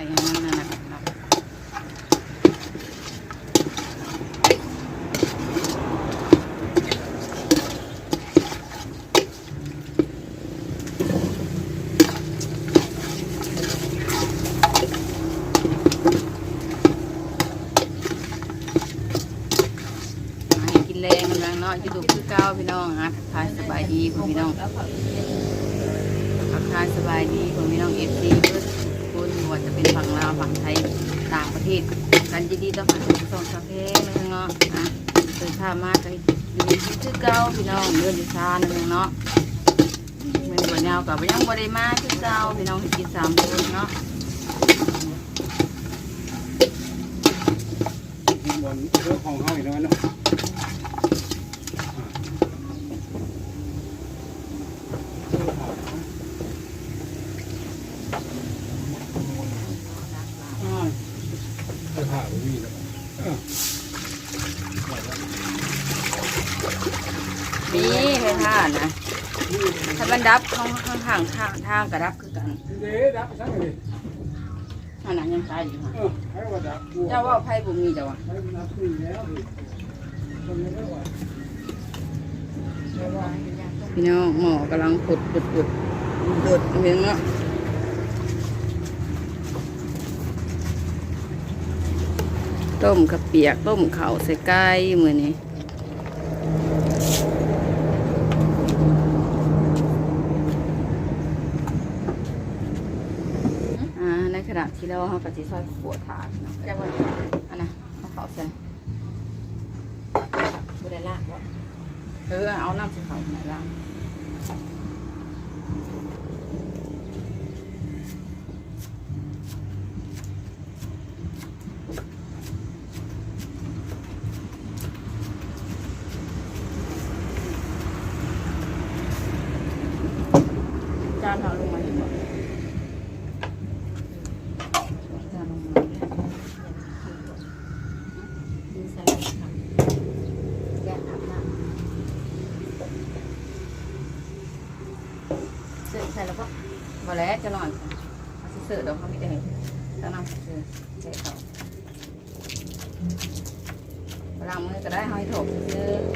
ไก่อันนั้นนะครับหาให้กินแรงกำลังเนาะอยู่ดูคือเก้าพี่น้องฮะทายสบายดีพี่น้องทักทายสบายดีพี่น้องเอฟซี ว่าจะเป็นฝั่งลาวฝั่งไทยต่างประเทศ กันยินดีต้อนรับสู่ช่องคาเฟ่นะเนาะอะเดินทางมากันอยู่ในที่คือเก่าพี่น้องเดือนดิซานั่นเองเนาะเมันบ่ยาวกับยังบ่ได้มาคือเก่าพี่น้องกินสามคนเนาะบนเรื่องของเขาอีกแล้วเนาะ อ่าไปผ่าบ่มีแล้วเออ มีเพื่อนท่านะถ้ามัน ดับข้างข้างทางทางทางกระดับคือกันเด้ดับไปซะเลยอันนั้นยังตายอยู่ค่ะเออให้ว่าดับกลัวเจ้าว่าไพ่บุมีเจ้าว่ะให้มันดับขึ้นแล้วดิคนไม่ได้ว่าแต่ว่าพี่น้องหมอกำลังผุดผุดผุดเดือดเพียงเนาะต้มกระเปียกต้มข้าวใส่ไก่มือนี้อ่า ในขณะที่เราเขากะทิซอยขวดถาดเนาะจะว่าอันนะเอาข้าวใส่บริลากว่าเออเอาน้ำใส่ข้าวไหนล่ะจานเอาลงมาดีกว่าจานลงมา ดีใส่ครับแกะอาบน้ำเสร็จใส่แล้วก็ พอแล้วจะนอนเอาสิเสือเดี๋ยวเขาไม่ได้เห็นจะนำเสือ ใส่เขาล้ามือก็ได้ห้ถกซื้อ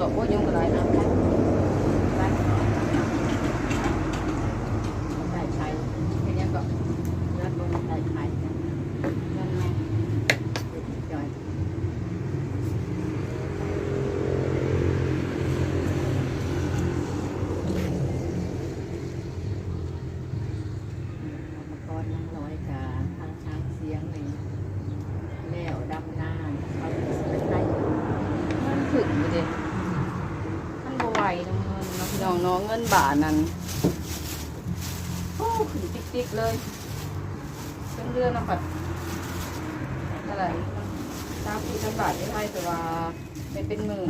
พยังยังบ่ตอบบ่ยังก็ได้นะบ้านใส่ไข่แค่นี้ก็รัดลงกันนั่นแม่จอยอุปกรณ์ยังน้อยกาทางช้างเสีย น้องเงิน้องเงินบาทนั้นโอ้ขึ้นติ๊กๆเลยเป็นเรื่องนะปัดอะไร่ตามที่จังบาทไม่ใช่แต่ว่าไม่เป็นหมื่น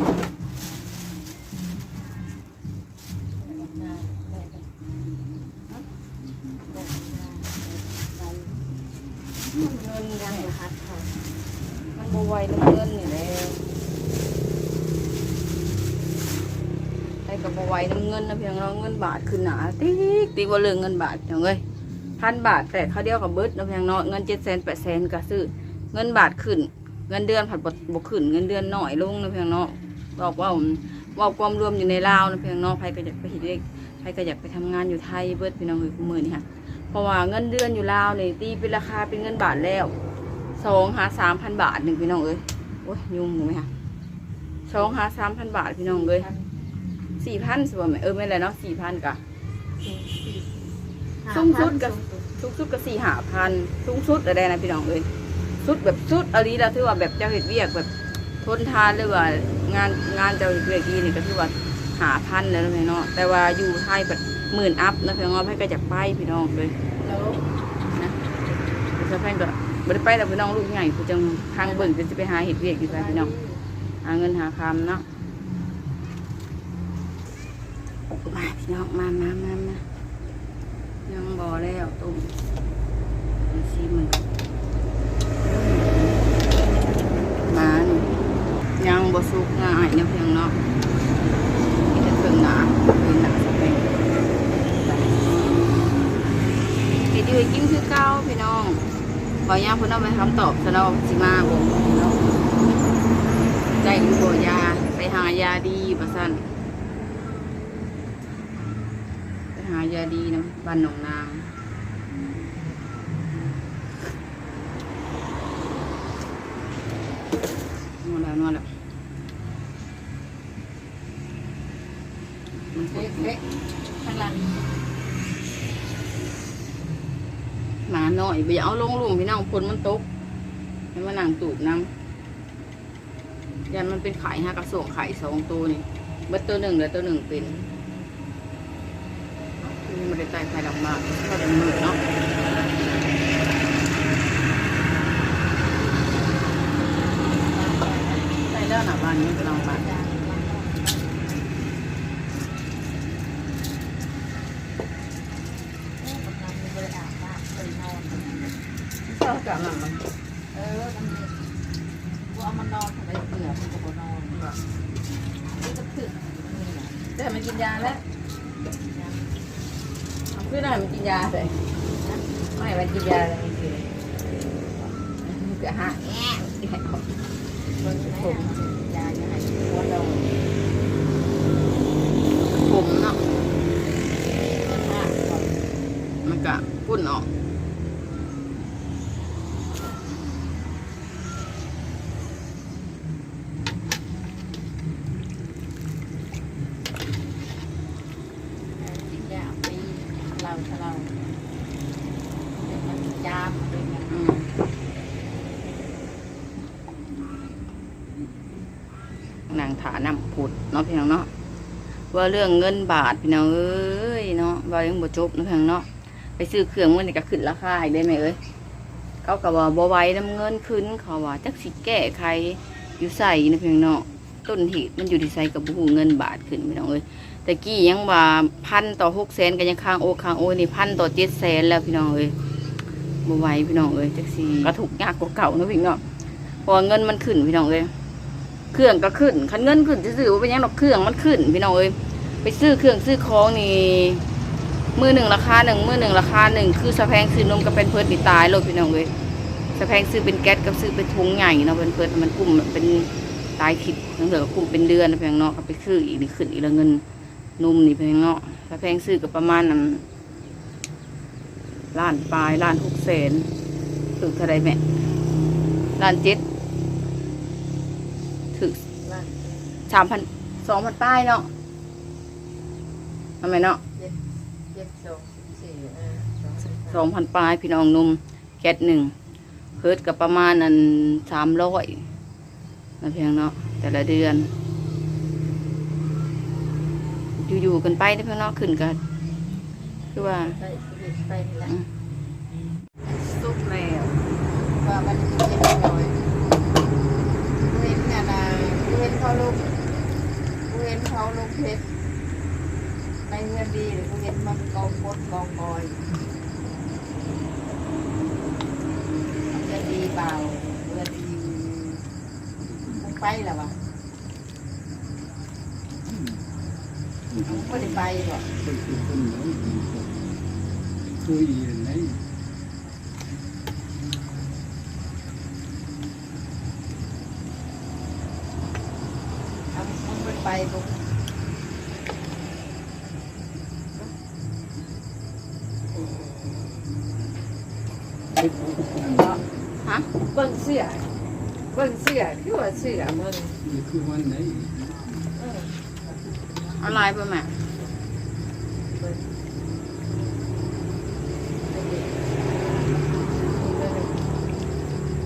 เงินยังหัดเขามันบวยน้ำเงินอยู่แล้ว กับไหวน้ำเงินนะเพียงเราเงินบาทขึ้นหนาติ๊กติ๊กว่าเรื่องเงินบาทเพียงเลยพันบาทแต่เขาเดียวกับเบิร์ดนะเพียงเนาะเงินเจ็ดแสนแปดแสนก็ซื้อเงินบาทขึ้น เงินเดือนผัดบกขึ้น เงินเดือนหน่อยลงนะเพียงเนาะบอกว่าว่าความรวมอยู่ในลาวนะเพียงเนาะใครก็อยากไปเห็นเลขใครก็อยากไปทำงานอยู่ไทยเบิร์ดพี่น้องเอ้ยคู่มือนี่ค่ะเพราะว่าเงินเดือนอยู่ลาวเนี่ยตีเป็นราคาเป็นเงินบาทแล้วสองหาสามพันบาทหนึ่งพี่น้องเอ้ยโอ้ยยุ่งไหมคะสองหาสามพันบาทพี่น้องเอ้ย สี่พันสวยไหมเออไม่เลยเนาะสี่พันกะ สูงสุดก็ สูงสุดก็สี่หาพันสูงสุดอะไรนะพี่น้องเอ้ยสุดแบบสุดอะไรแล้วถือว่าแบบเจ้าเห็ดเวียกแบบทนทานหรือว่างานงานเจ้าเห็ดเวียกนี่นี่ก็ถือว่าหาพันแล้วนะพี่น้องแต่ว่าอยู่ไทยแบบหมื่นอัพนะพี่น้องให้ก็จากไปพี่น้องเลยแล้วนะแต่สะพานก็บ่ได้ไปแต่พี่น้องลูกใหญ่คือจังทางเบิ่งจะไปหาเห็ดเวียกอยู่ไปพี่น้องหาเงินหาคำเนาะ มาพี่น้องมามามามายังบ่อแล้วตุ่มดูซิมันมาหนูยังบ่สุกง่ายเนี่ยเพียงเนาะนี่จะเพิ่งหนาเป็นหนาสเปนเฮ็ดอยู่ให้กินคือเก่าพี่น้องขอย่าพิ่นเอาไปคำตอบซะเนาะสิมาบ่เนาะได้อยู่บ่ยาไปหายาดีประสันไป หายาดีนะบ้านหนองนางนอนแล้วนอนแล้วมันเล็กเล็กข้างหลังหมาหน่อยไปอย่าเอาลงหลุมพี่น้องคนมันตกให้มานั่งตูบน้ำยันมันเป็นไข่ฮะกระส่งไข่สองตัวนี่เบิดตัวหนึ่งแล้วตัวหนึ่งเป็น นี่มันได้ใจไข่ดอกมากก็เดินมือเนาะใส่แล้วหนาบานนี้ก็ลองบ้านเจ้ากับหนังมัน เออมันเนี่ยกูเอามานอนทำไมเบื่อมันก็บ่นอนแบบนี่ก็ถึงนี่แหละ แต่มันกินยาแล้วเอาขึ้นหน่อยมันกินยาใส่ไม่มันกินยาอะไรมันกิน มันจะหาแง่แง่ออกเบิ่งแม่ยาอย่าให้หัวเราผมเนาะมันกะพุ่นออกนยาปีเราถ้าเราเป็นมันจามเป็นมัน อืมนาง ถานำผุดเนาะพี่น้องเนาะว่าเรื่องเงินบาทพี่น้องเอ้ยเนาะว่ายังบ่จบเนาะพี่น้องเนาะไปซื้อเครื่องมันนี่ก็ขึ้นราคาอีกได้ไหมเอ้ยเขาก็ว่าบ่ไหวน้ำเงินขึ้นเขาว่าจักสิแก้ไขอยู่ใส่นะพี่น้องเนาะต้นเหตุมันอยู่ที่ใส่กับบูเงินบาทขึ้นพี่น้องเอ้ยแต่กี้ยังว่าพันต่อหกแสนก็ยังค้างโอค้างโอนี่พันต่อเจ็ดแสนแล้วพี่น้องเอ้ยบ่ไหวพี่น้องเอ้ยจักสิก็ถูกยากกว่าเก่าเนะพี่น้องเพราะว่าเงินมันขึ้นพี่น้องเอ้ย เครื่องก็ขึ้นคันเงินขึ้นซื่อๆว่าเป็นยังดอกเครื่องมันขึ้นพี่น้องเอ้ยไปซื้อเครื่องซื้อของนี่มือหนึ่งราคาหนึ่งมือหนึ่งราคาหนึ่งคือสะแพงซื้อนมกับเป็นเพิร์ดนี่ตายเลยพี่น้องเอ้ยสะแพงซื้อเป็นแก๊สกับซื้อเป็นถุงใหญ่เนาะเป็นเพิร์ดมันกุ้มเป็นตายคิดทั้งเหลือกุ้มเป็นเดือนนะเพียงเนาะก็ไปซื้ออีกนี่ขึ้นอีกล้วเงินนมนี่เพียงเนาะสะแพงซื้อกับประมาณนั้นล้านปลายล้านหกแสนถึงเท่าไรแม่ล้านเจ็ด สามพันสองพันป้ายเนาะทำไมเนาะเจ็ดเจ็ดสองสิบสี่เออสองสิบสองพันป้ายพี่น้องหนุ่มแก๊สหนึ่งเฮิร์ตกับประมาณอันสามร้อยนะเพียงเนาะแต่ละเดือน อยู่ๆกันไปนะเพียงเนาะขึ้นกันคือว่าไปไปนี่แหละสุกแล้วว่ามันจะเป็นยังไงกูเห็นเนี่ยนะกูเห็นเขาลูกกูเห็นเขาลูกเพชรไปเงินดีหรือกูเห็นมันกองพดกองกอยเงินดีบ่าเพื่อนที่มึงไปแล้ววะมึงไม่ได้ไปหรอกคือคืออีไหน เอามึงไม่ได้ไปบุก เป็นคน เนาะ ฮะเบิ่งเสื้อเบิ่งเสื้อคือว่าเสื้อมึงนี่คือวันไหนเออเอาลายไปแม่เบิ่ง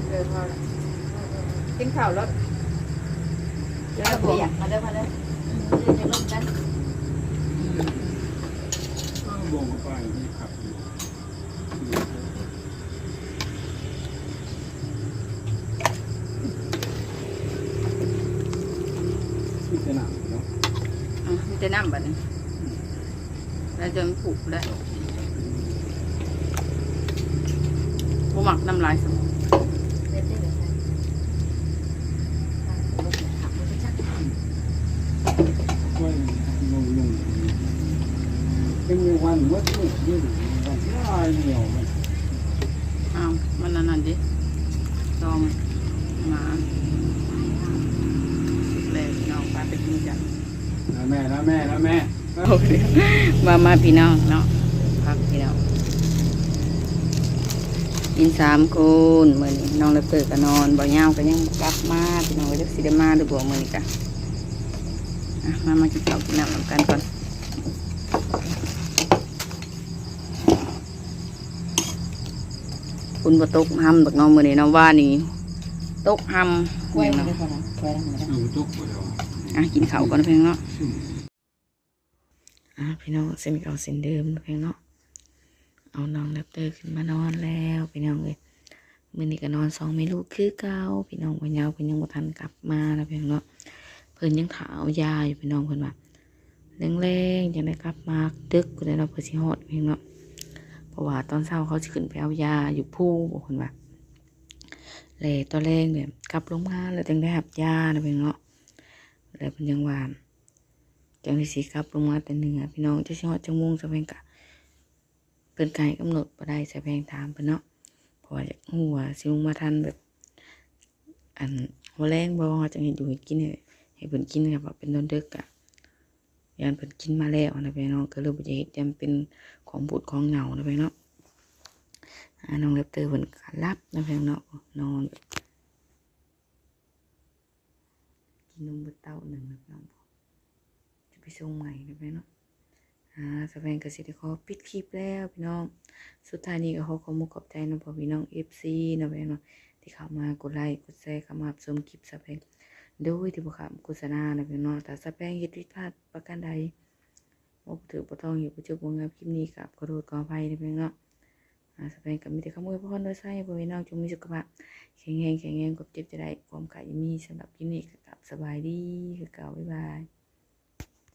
เออพอละกินข้าวแล้วแล้วเปียกมาเด้อมาเด้อเดี๋ยวจะลงกันบ่งไปนี่ขับ น้ำบัดนี้แล้วจะมันผูกได้บ่หมักน้ำลายสมองเด็ดได้เลยค่ะลงไปขับรถไปจักก็งงงงเป็นวันวัดนี่ยืนวันลายเหนียวมันอ้าวมันนั่นดิซอมหมาเลยพี่น้องพาไปกินกัน แม่นะแม่นะแม่มามาพี่น้องเนาะพักพี่น้องกินสามคนเหมือนน้องเลเปิดก็นอนบ่อยเงาวก็ยังกลับมาพี่น้องก็จะสิได้มาหรือบ่มื้อนี้กะอะมามากินข้าวกินน้ำนำกันก่อนคุณบ่ตกห้ำดอกน้องมือนี้เนาะว่านี่ตกห้ำกล้วยมาเนาะด้วยคนนะกล้วยทำไมได้เอาตุกไปแล้ว อะกินข้าวก่อนนะเพียงเนาะอะพี่น้องเส้นเก่าเส้นเดิมนะเพียงเนาะเอาน้องแรปเตอร์ขึ้นมานอนแล้วพี่น้องเลยมื้อนี้ก็นอนสองไม่ลูกคือเก่าพี่น้องวันยาวเพิ่นยังบ่ทันกลับมานะเพียงเนาะเพิ่นยังถาวยาอยู่พี่น้องเพิ่นว่าแรงๆยังได้กลับมาดึกกูได้เนาะเพิ่นสิฮอดเพียงเนาะเพราะว่าตอนเช้าเขาสิขึ้นไปเอายาอยู่ภูบอกเพิ่นว่าเลยตอนแรกเนี่ยกลับลงมาแล้วจึงได้หับยานะเพียงเนาะ แล้วเพิ่นยังว่าจังสิกลับลงมาแต่เหนือพี่น้องจะสิฮอดจังมงสะเพงกะเพิ่นไกกำหนดบ่ได้สะเพงถามเพิ่นเนาะเพราะว่าอยากฮู้ว่าสิลงมาทันแบบ อันหัวแรงบ่จังเฮ็ดอยู่ให้กินให้ให้เพิ่นกินกับว่าเป็นตอนดึกอะยานเพิ่นกินมาแล้วนะพี่น้องก็เลยบ่จะเฮ็ดจำเป็นของบูดของเหงานะพี่นาะอ่าน้องเล็บเตอร์เพิ่นก็รับนะพี่เนาะนอนแบบ กินนมเบิดเต้าหนึ่งนะพี่น้องจะไปส่งใหม่นะพี่น้องอ่าสแปนกสิทธิ์ขอปิดคลิปแล้วพี่น้อง สุดท้ายนี้ก็ขอขอมุกขอบใจนะพ่อพี่น้องเอฟซีนะพี่น้องที่เข้ามากดไลค์กดแชร์เข้ามารับชมคลิปสแปนโดยที่บุคคลโฆษณานะพี่น้องแต่สแปนเฮ็ดผิดพลาดประการใดบ่ถือบ่ต้องอยู่บ่เจอบ่งามคลิปนี้กับขอโทษขออภัยนะพี่น้อง อ่าสแปนก็มีแต่ข้อวยพรโดยใส่พ่อแม่น้องจงมีสุขภาพแข็งแรงแข็งแรงกบเจ็บจะได้ความกายมีสำหรับคลิปนี้ก็กลับสบายดีคือเก่าบ๊ายบาย